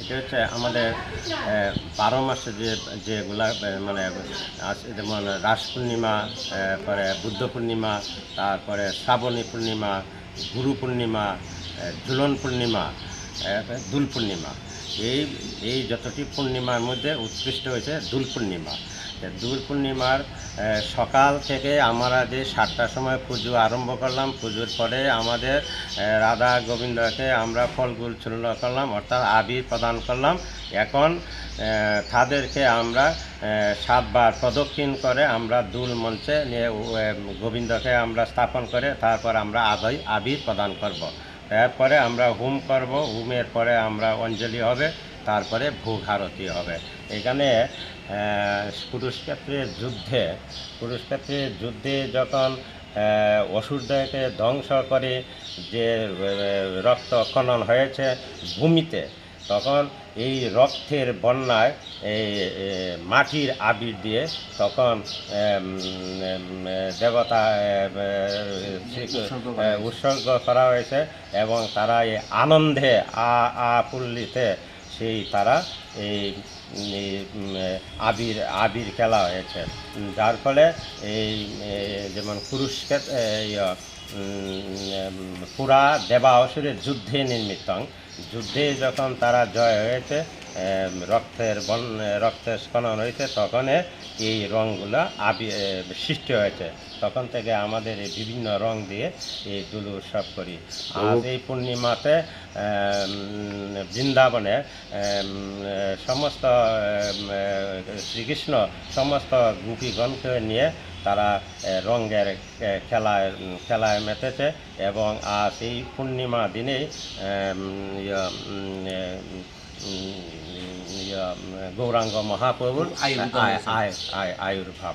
এটা হচ্ছে আমাদের বারো মাসে যে, যেগুলা মানে যেমন রাস পূর্ণিমা পরে বুদ্ধ পূর্ণিমা, তারপরে শ্রাবণী পূর্ণিমা, গুরু পূর্ণিমা ঝুলন পূর্ণিমা দুল পূর্ণিমা। এই এই যতটি পূর্ণিমার মধ্যে উৎকৃষ্ট হয়েছে দুল পূর্ণিমা। দুল পূর্ণিমার সকাল থেকে আমরা যে সাতটার সময় পুজো আরম্ভ করলাম, পুজোর পরে আমাদের রাধা গোবিন্দকে আমরা ফলগুল চূর্ণ করলাম, অর্থাৎ আবির প্রদান করলাম এখন তাদেরকে আমরা সাতবার প্রদক্ষিণ করে আমরা দুল মঞ্চে নিয়ে গোবিন্দকে আমরা স্থাপন করে তারপর আমরা আবি আবির প্রদান করব। তারপরে আমরা হুম করব, হুমের পরে আমরা অঞ্জলি হবে তারপরে ভোগ আরতি হবে। এখানে কুরুক্ষেত্রের যুদ্ধে কুরুক্ষেত্রের যুদ্ধে যখন অসুরদেরকে ধ্বংস করে যে রক্ত খনন হয়েছে ভূমিতে তখন এই রক্তের বন্যায় এই মাটির আবির দিয়ে তখন দেবতা উৎসর্গ করা হয়েছে। এবং তারা এই আনন্দে আ আ আপুল্লিতে সেই তারা এই আবির আবির খেলা হয়েছে। যার ফলে এই যেমন পুরুষকে পুরা দেবা অসুরের যুদ্ধে নির্মিত। যুদ্ধে যখন তারা জয় হয়েছে রক্তের বন রক্তের স্খলন হয়েছে তখন এই রঙগুলো আবি সৃষ্টি হয়েছে। তখন থেকে আমাদের এই বিভিন্ন রং দিয়ে এই দুল উৎসব করি। আজ এই পূর্ণিমাতে বৃন্দাবনে সমস্ত শ্রীকৃষ্ণ সমস্ত গোপীগণকে নিয়ে তারা রঙের খেলায় খেলায় মেতেছে এবং আজ এই পূর্ণিমা দিনেই গৌরাঙ্গ মহাপ্রভুর আয়- আয়- আয়- আয়ুর্ভাব।